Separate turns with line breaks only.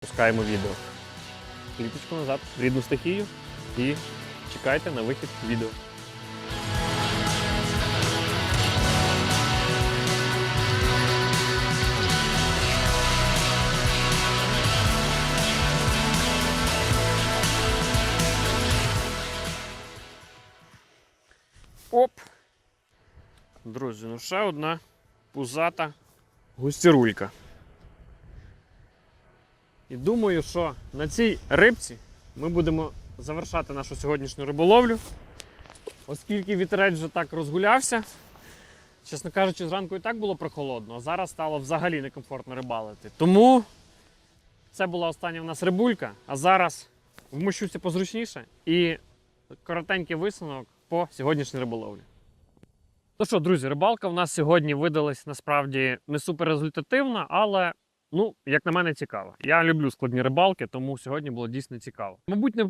Пускаємо відео. Кліпочку назад, в рідну стихію і чекайте на вихід відео. Оп! Друзі, ну ще одна пузата густірулька. І думаю, що на цій рибці ми будемо завершати нашу сьогоднішню риболовлю, оскільки вітерець вже так розгулявся. Чесно кажучи, зранку і так було прохолодно, а зараз стало взагалі некомфортно рибалити. Тому це була остання в нас рибулька, а зараз вмощуся позручніше і коротенький висновок по сьогоднішній риболовлі. Ну що, друзі, рибалка в нас сьогодні видалась насправді не супер результативна, але Ну, як на мене, цікаво. Я люблю складні рибалки, тому сьогодні було дійсно цікаво. Мабуть, не